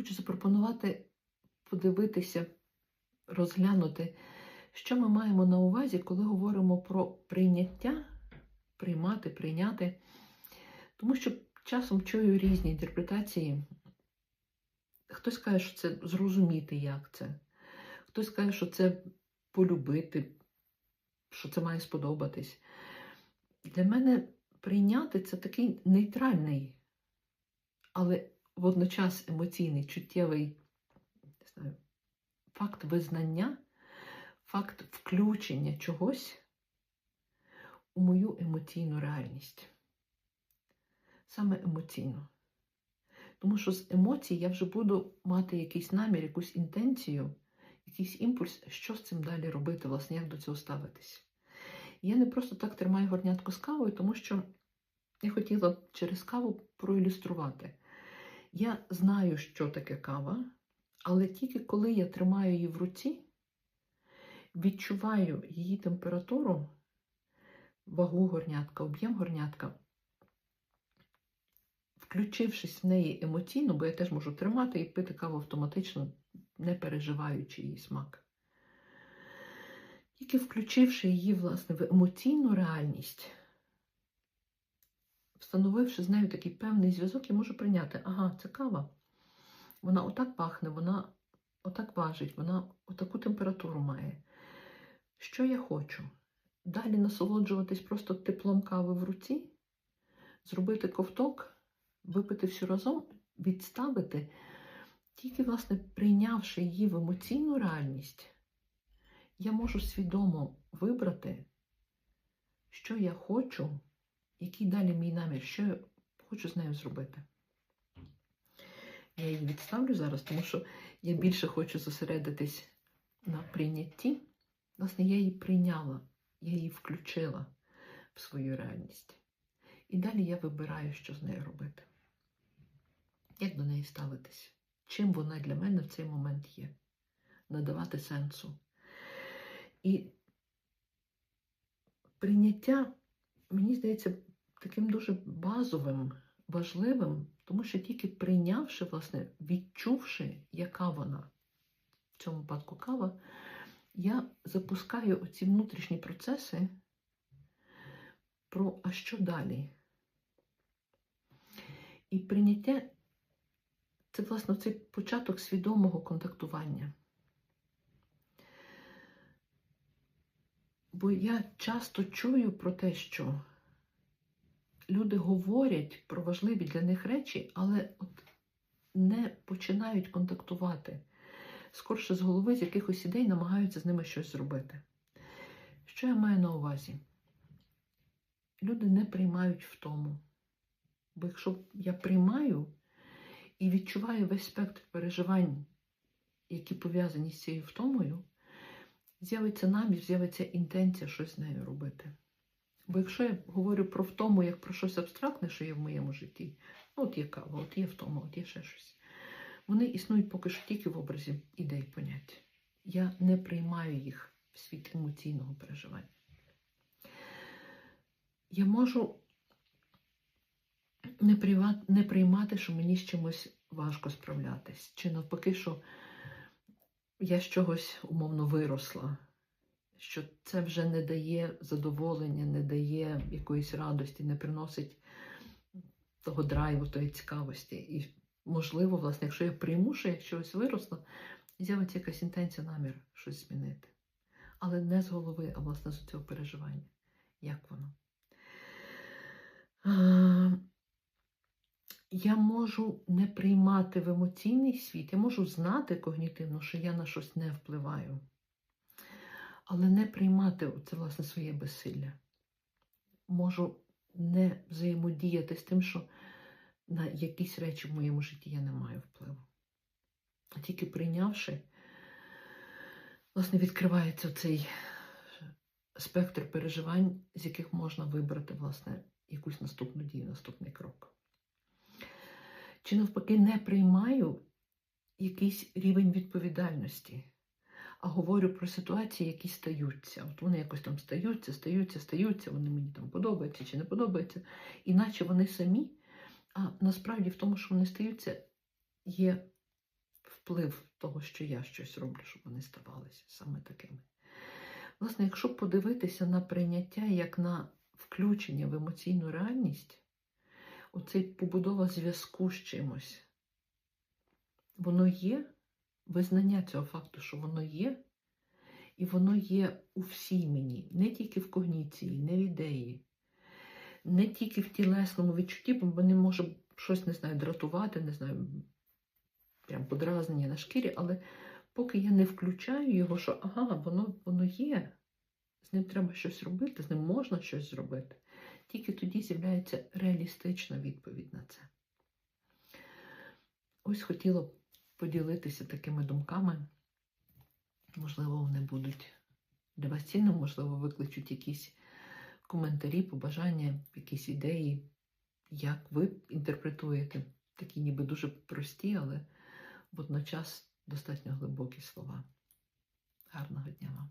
хочу запропонувати подивитися, розглянути, що ми маємо на увазі, коли говоримо про прийняття, приймати, прийняти. Тому що часом чую різні інтерпретації. Хтось каже, що це зрозуміти, як це. Хтось каже, що це полюбити, що це має сподобатись. Для мене прийняти це такий нейтральний, але водночас емоційний, чуттєвий не знаю, факт визнання, факт включення чогось у мою емоційну реальність. Саме емоційно. Тому що з емоцій я вже буду мати якийсь намір, якусь інтенцію, якийсь імпульс, що з цим далі робити, власне, як до цього ставитись. Я не просто так тримаю горнятку з кавою, тому що я хотіла через каву проілюструвати. Я знаю, що таке кава, але тільки коли я тримаю її в руці, відчуваю її температуру, вагу горнятка, об'єм горнятка, включившись в неї емоційно, бо я теж можу тримати і пити каву автоматично, не переживаючи її смак. Тільки включивши її, власне, в емоційну реальність, встановивши з нею такий певний зв'язок, я можу прийняти, ага, це кава. Вона отак пахне, вона отак важить, вона отаку температуру має. Що я хочу? Далі насолоджуватись просто теплом кави в руці, зробити ковток, випити всю разом, відставити, тільки, власне, прийнявши її в емоційну реальність, я можу свідомо вибрати, що я хочу, який далі мій намір, що я хочу з нею зробити. Я її відставлю зараз, тому що я більше хочу зосередитись на прийнятті. Власне, я її прийняла, я її включила в свою реальність. І далі я вибираю, що з нею робити. Як до неї ставитись? Чим вона для мене в цей момент є? Надавати сенсу. І прийняття, мені здається, таким дуже базовим, важливим, тому що тільки прийнявши, власне, відчувши, яка вона, в цьому випадку кава, я запускаю оці внутрішні процеси про а що далі? І прийняття це, власне, цей початок свідомого контактування. Бо я часто чую про те, що люди говорять про важливі для них речі, але от не починають контактувати. Скорше з голови, з якихось ідей намагаються з ними щось зробити. Що я маю на увазі? Люди не приймають втому. Бо якщо я приймаю і відчуваю весь спектр переживань, які пов'язані з цією втомою, з'явиться намір, з'явиться інтенція щось з нею робити. Бо якщо я говорю про втому як про щось абстрактне, що є в моєму житті, ну, от є кава, от є втома, от є ще щось, вони існують поки що тільки в образі ідей понять. Я не приймаю їх в світ емоційного переживання. Я можу не приймати, що мені з чимось важко справлятись, чи навпаки, що я з чогось умовно виросла, що це вже не дає задоволення, не дає якоїсь радості, не приносить того драйву, тої цікавості. І, можливо, власне, якщо я прийму, що я з чогось виросла, з'явиться якась інтенція, намір щось змінити. Але не з голови, а власне з цього переживання. Як воно? Я можу не приймати в емоційний світ, я можу знати когнітивно, що я на щось не впливаю, але не приймати це, власне, своє безсилля. Можу не взаємодіяти з тим, що на якісь речі в моєму житті я не маю впливу. А тільки прийнявши, власне, відкривається цей спектр переживань, з яких можна вибрати, власне, якусь наступну дію, наступний крок. Чи навпаки не приймаю якийсь рівень відповідальності, а говорю про ситуації, які стаються. От вони якось там стаються, стаються, стаються, вони мені там подобаються чи не подобаються, іначе вони самі, а насправді в тому, що вони стаються, є вплив того, що я щось роблю, щоб вони ставалися саме такими. Власне, якщо подивитися на прийняття як на включення в емоційну реальність, оцей побудова зв'язку з чимось, воно є, визнання цього факту, що воно є, і воно є у всій мені, не тільки в когніції, не в ідеї, не тільки в тілесному відчутті, бо мене може щось не знаю, дратувати, не знаю, прям подразнення на шкірі, але поки я не включаю його, що ага, воно, воно є, з ним треба щось робити, з ним можна щось зробити. Тільки тоді з'являється реалістична відповідь на це. Ось хотіла б поділитися такими думками. Можливо, вони будуть для вас цінними, можливо, викличуть якісь коментарі, побажання, якісь ідеї, як ви інтерпретуєте такі ніби дуже прості, але водночас достатньо глибокі слова. Гарного дня!